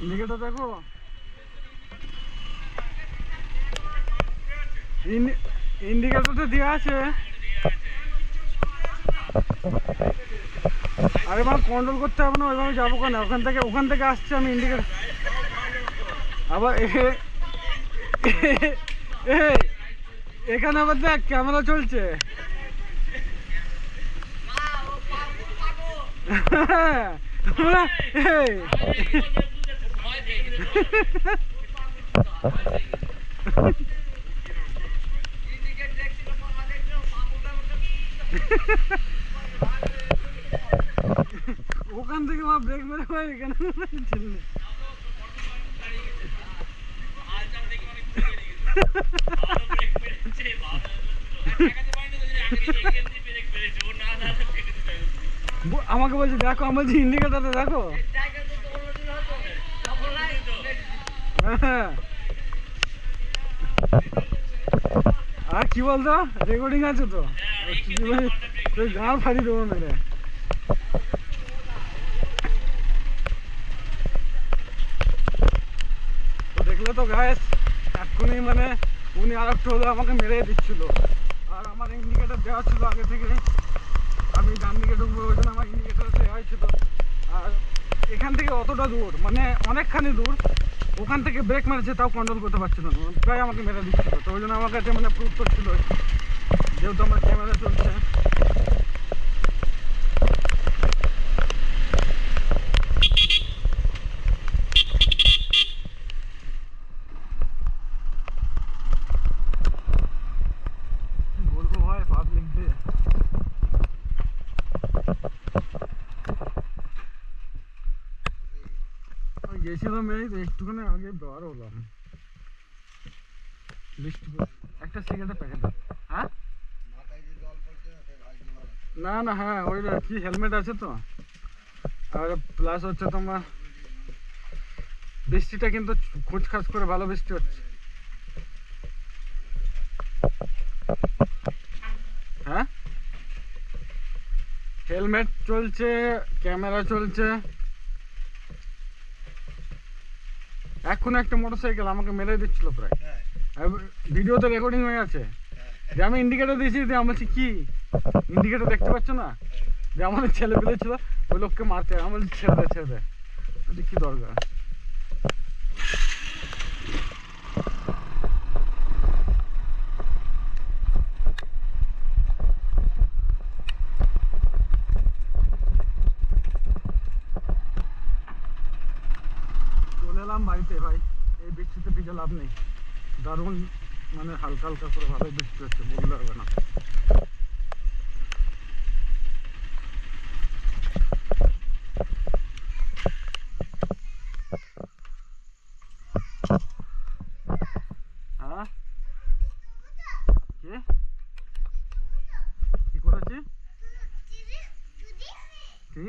Indicator দেখো। ইন্ডিকেটরটা দেওয়া আছে। আরে মা কন্ট্রোল করতে হবে না, ওইভাবে যাব কেন? ওখান থেকে ওখান থেকে আসছে আমি ইন্ডিকেটর আবার এখানে আবার দেখ ক্যামেরা চলছে। ওখান থেকে মা ব্রেক মেরে ভাই এখানে আমাকে বলছে দেখো আমার যে ইন্ডিকেটারটা দেখো। হ্যাঁ। আর কি বলতো? রেকর্ডিং আছে তো। তুই গান ফাড়ি দেবো মেরে। দেখলে তো গায়েস এক্ষুনি মানে উনি আর একটু হলে আমাকে মেরে দিচ্ছিল। আর আমার ইন্ডিকেটার দেওয়া ছিল আগে থেকে। আমি ডান দিকে ঢুকবো, ওই জন্য আমার ইন্ডিকেটার দেওয়া হয়েছিল আর এখান থেকে অতটা দূর মানে অনেকখানি দূর, ওখান থেকে ব্রেক মেরেছে, তাও কন্ট্রোল করতে পারছিল না। প্রায় আমাকে মেরে দিচ্ছিল। তো ওই জন্য আমার কাছে মানে প্রুফ করছিল যেহেতু আমার ক্যামেরা চলছে কি বলব ভাই পাবলিকদের ওই গেছিলাম এই একটুখানি আগে বার হলাম। বৃষ্টি একটা সিগারেটের প্যাকেট হ্যাঁ? না না হ্যাঁ ওই কি হেলমেট আছে তো? আর প্লাস হচ্ছে তোমার বৃষ্টিটা কিন্তু খুচ খাচ করে ভালো বৃষ্টি হচ্ছে। হ্যাঁ? হেলমেট চলছে ক্যামেরা চলছে। এখন একটা মোটরসাইকেল আমাকে মেরে দিচ্ছিল প্রায়। ভিডিও ভিডিওতে রেকর্ডিং হয়ে আছে। যে আমি ইন্ডিকেটার দিয়েছি যে আমি বলছি কি? ইন্ডিকেটার দেখতে পাচ্ছ না? যে আমাদের ছেলে পেলে ছিল ওই লোককে মারতে আমি বলছি ছেড়ে দে ছেড়ে দে বলছি, কি দরকার? বাড়িতে ভাই এই বৃষ্টিতে ভিজে লাভ নেই। দারুণ মানে হালকা হালকা করে ভালো বৃষ্টি হচ্ছে বললে হবে না। হ্যাঁ? কে? কি করেছি? কি?